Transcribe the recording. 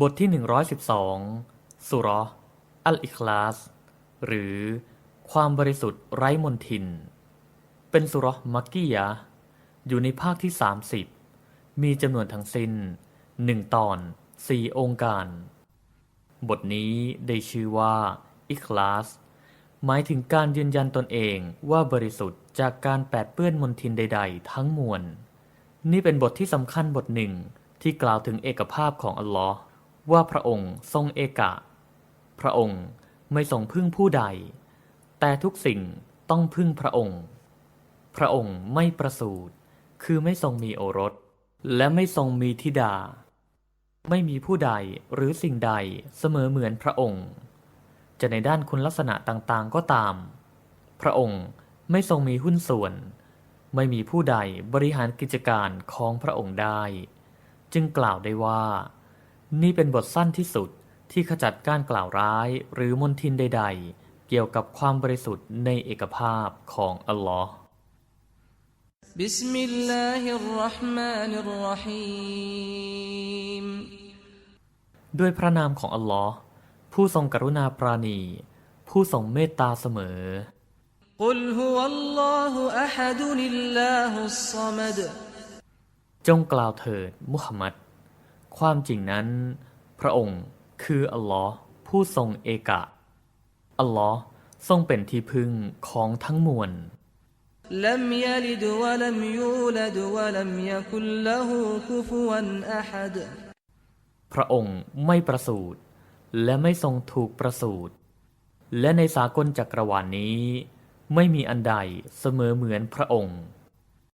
บทที่ 112 สุราะห์อัลอิคลาส หรือ ความบริสุทธิ์ไร้มนทิน เป็นสุร์มักกียะอยู่ในภาคที่ 30 มีจำนวนทั้งสิ้นหนึ่งตอนสี่องค์การ บทนี้ได้ชื่อว่า อิคลาส หมายถึงการยืนยันตนเองว่าบริสุทธิ์จากการแปดเปื้อนมนทินใด ๆ ทั้งมวล นี่เป็นบทที่สำคัญบทหนึ่งที่กล่าวถึงเอกภาพของอัลลอฮ์ ว่าพระองค์ทรงเอกะ พระองค์ไม่ทรงพึ่งผู้ใด แต่ทุกสิ่งต้องพึ่งพระองค์ พระองค์ไม่ประสูติคือไม่ทรงมีโอรส และไม่ทรงมีธิดา ไม่มีผู้ใดหรือสิ่งใดเสมอเหมือนพระองค์ จะในด้านคุณลักษณะต่างๆก็ตาม พระองค์ไม่ทรงมีหุ้นส่วน ไม่มีผู้ใดบริหารกิจการของพระองค์ได้ จึงกล่าวได้ว่า นี่เป็นบทสั้นที่สุดที่ขจัดการกล่าวร้ายหรือมนทินใด ๆ เกี่ยวกับความบริสุทธิ์ในเอกภาพของอัลลอฮ์ بسم الله الرحمن الرحيم ด้วยพระนามของอัลลอฮ์ผู้ทรงกรุณาปราณี ผู้ทรงเมตตาเสมอ قل هو الله أحد الله الصمد จงกล่าวเถิดมุฮัมมัด ความจริงนั้น พระองค์คืออัลลอฮ์ผู้ทรงเอกะ อัลลอฮ์ทรงเป็นที่พึ่งของทั้งมวล لم يلد ولم يولد ولم يكن له كفوا أحد พระองค์ไม่ประสูติและไม่ทรงถูกประสูติและในสากลจักรวาลนนี้ ไม่มีอันใดเสมอเหมือนพระองค์